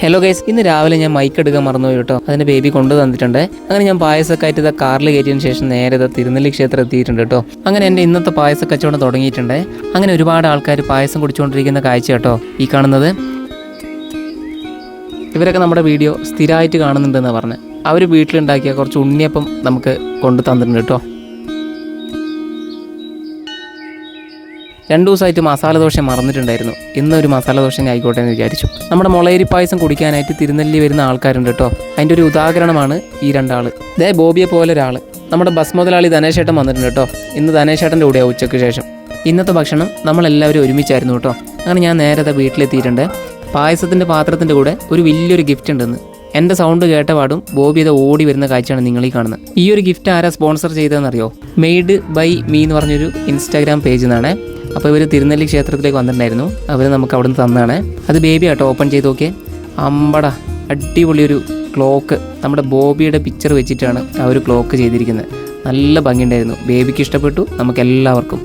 Hello guys ഇന്ന് രാവിലെ ഞാൻ മൈക്ക് എടുക്കാൻ മറന്നുപോയി കേട്ടോ. അതിന്റെ ബേബി കൊണ്ടു തന്നിട്ടുണ്ട്. അങ്ങനെ ഞാൻ പായസമൊക്കെ ആയിട്ട് കാറിൽ കയറ്റിയതിന് ശേഷം നേരെ ഇതാ തിരുനെല്ലി ക്ഷേത്രം എത്തിയിട്ടുണ്ട് കേട്ടോ. അങ്ങനെ എന്റെ ഇന്നത്തെ പായസ കച്ചവടം തുടങ്ങിയിട്ടുണ്ട്. അങ്ങനെ ഒരുപാട് ആൾക്കാർ പായസം കുടിച്ചുകൊണ്ടിരിക്കുന്ന കാഴ്ച കേട്ടോ ഈ കാണുന്നത്. ഇവരൊക്കെ നമ്മുടെ വീഡിയോ സ്ഥിരമായിട്ട് കാണുന്നുണ്ടെന്ന് പറഞ്ഞ്. അവർ വീട്ടിലുണ്ടാക്കിയ കുറച്ച് ഉണ്ണിയപ്പം നമുക്ക് കൊണ്ടു തന്നിട്ടുണ്ട് കേട്ടോ. രണ്ടു ദിവസമായിട്ട് മസാല ദോശ മറന്നിട്ടുണ്ടായിരുന്നു. ഇന്നൊരു മസാല ദോശ ആയിക്കോട്ടെ എന്ന് വിചാരിച്ചു. നമ്മുടെ മുളയരി പായസം കുടിക്കാനായിട്ട് തിരുനെല്ലി വരുന്ന ആൾക്കാരുണ്ട് കേട്ടോ. അതിന്റെ ഒരു ഉദാഹരണമാണ് ഈ രണ്ടാൾ ദേ ബോബിയെ പോലെ ഒരാൾ നമ്മുടെ ബസ് മുതലാളി ധനേശേട്ടൻ വന്നിട്ടുണ്ട് കേട്ടോ. ഇന്ന് ധനേശേട്ടന്റെ കൂടെയാണ് ഉച്ചയ്ക്ക് ശേഷം. ഇന്നത്തെ ഭക്ഷണം നമ്മളെല്ലാവരും ഒരുമിച്ചായിരുന്നു കേട്ടോ. അങ്ങനെ ഞാൻ നേരത്തെ വീട്ടിലെത്തിയിട്ടുണ്ട്. പായസത്തിന്റെ പാത്രത്തിന്റെ കൂടെ ഒരു വലിയൊരു ഗിഫ്റ്റ് ഉണ്ടെന്ന്. എന്റെ സൗണ്ട് കേട്ട പാടും ബോബി ഇത് ഓടി വരുന്ന കാഴ്ചയാണ് നിങ്ങൾ ഈ കാണുന്നത്. ഈ ഒരു ഗിഫ്റ്റ് ആരാ സ്പോൺസർ ചെയ്തതെന്നറിയോ? മെയ്ഡ് ബൈ മീ എന്ന് പറഞ്ഞൊരു ഇൻസ്റ്റാഗ്രാം പേജിൽ നിന്നാണ് അപ്പോൾ ഇവർ തിരുനെല്ലി ക്ഷേത്രത്തിലേക്ക് വന്നിട്ടുണ്ടായിരുന്നു. അവർ നമുക്ക് അവിടെ നിന്ന് തന്നതാണ്. അത് ബേബി ആട്ടോ ഓപ്പൺ ചെയ്ത് നോക്കിയേ. അമ്പട അടിപൊളിയൊരു ക്ലോക്ക് നമ്മുടെ ബോബിയുടെ പിക്ചർ വെച്ചിട്ടാണ് ആ ഒരു ക്ലോക്ക് ചെയ്തിരിക്കുന്നത്. നല്ല ഭംഗിയുണ്ടായിരുന്നു. ബേബിക്ക് ഇഷ്ടപ്പെട്ടു. നമുക്ക് എല്ലാവർക്കും.